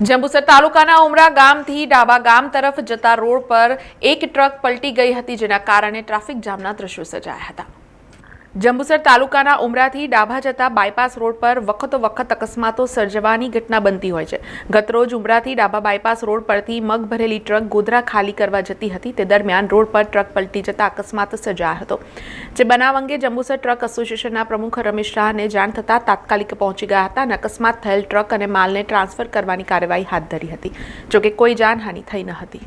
જંબુસર તાલુકાના ઉમરા ગામથી ડાબા ગામ તરફ જતા રોડ પર એક ટ્રક પલટી ગઈ હતી, જેના કારણે ટ્રાફિક જામના દ્રશ્યો સર્જાયા હતા. જંબુસર તાલુકાના ઉમરાથી ડાભા જતા બાયપાસ રોડ પર વખતો વખત અકસ્માતો સર્જવાની ઘટના બનતી હોય છે. ગતરોજ ઉમરાથી ડાબા બાયપાસ રોડ પરથી મગ ભરેલી ટ્રક ગોધરા ખાલી કરવા જતી હતી. તે દરમિયાન રોડ પર ટ્રક પલટી જતા અકસ્માત સર્જાયો હતો. જે બનાવ અંગે જંબુસર ટ્રક એસોસિએશનના પ્રમુખ રમેશ શાહને જાણ થતાં તાત્કાલિક પહોંચી ગયા હતા અને અકસ્માત થયેલ ટ્રક અને માલને ટ્રાન્સફર કરવાની કાર્યવાહી હાથ ધરી હતી. જોકે કોઈ જાનહાનિ થઈ ન હતી.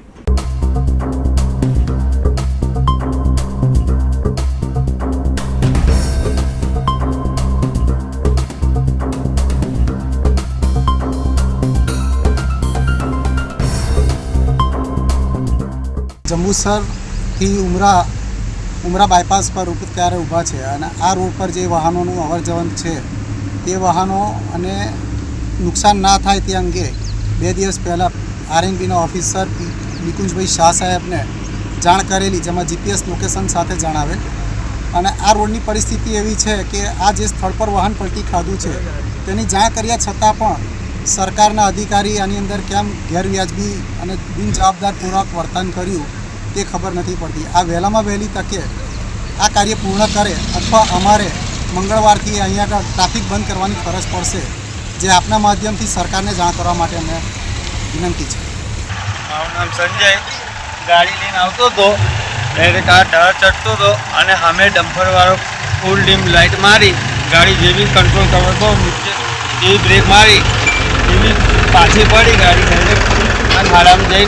જંબુસરથી ઉમરા ઉમરા બાયપાસ પર અત્યારે ઊભા છે? અને આ રોડ પર જે વાહનોનું અવર છે, તે વાહનો અને નુકસાન ના થાય તે અંગે બે દિવસ પહેલાં આરએનબીના ઓફિસર નિકુંજભાઈ શાહ સાહેબને જાણ કરેલી, જેમાં જીપીએસ લોકેશન સાથે જણાવેલ. અને આ રોડની પરિસ્થિતિ એવી છે કે આ જે સ્થળ પર વાહન પલટી ખાધું છે, તેની જાણ કર્યા છતાં પણ સરકારના અધિકારી આની અંદર કેમ ગેરવ્યાજબી અને બિનજવાબદારપૂર્વક વર્તન કર્યું? તે ખબર નથી પડતી. આ વહેલામાં વહેલી તકે આ કાર્ય પૂર્ણ કરે અથવા અમારે મંગળવારથી અહીંયા ટ્રાફિક બંધ કરવાની ફરજ પડશે, જે આપના માધ્યમથી સરકારને જાણ કરવા માટે અમે વિનંતી છે. મારું નામ સંજય. ગાડી લઈને આવતો હતો. એટલે આ ઢાળ ચડતો હતો અને સામે ડમ્પરવાળો ફૂલ ડીમ લાઇટ મારી. ગાડી જેવી કંટ્રોલ કરવો હતો જેવી બ્રેક મારી. એવી પાછી પડી, ગાડી ડાયરેક્ટ ખાડામાં જઈ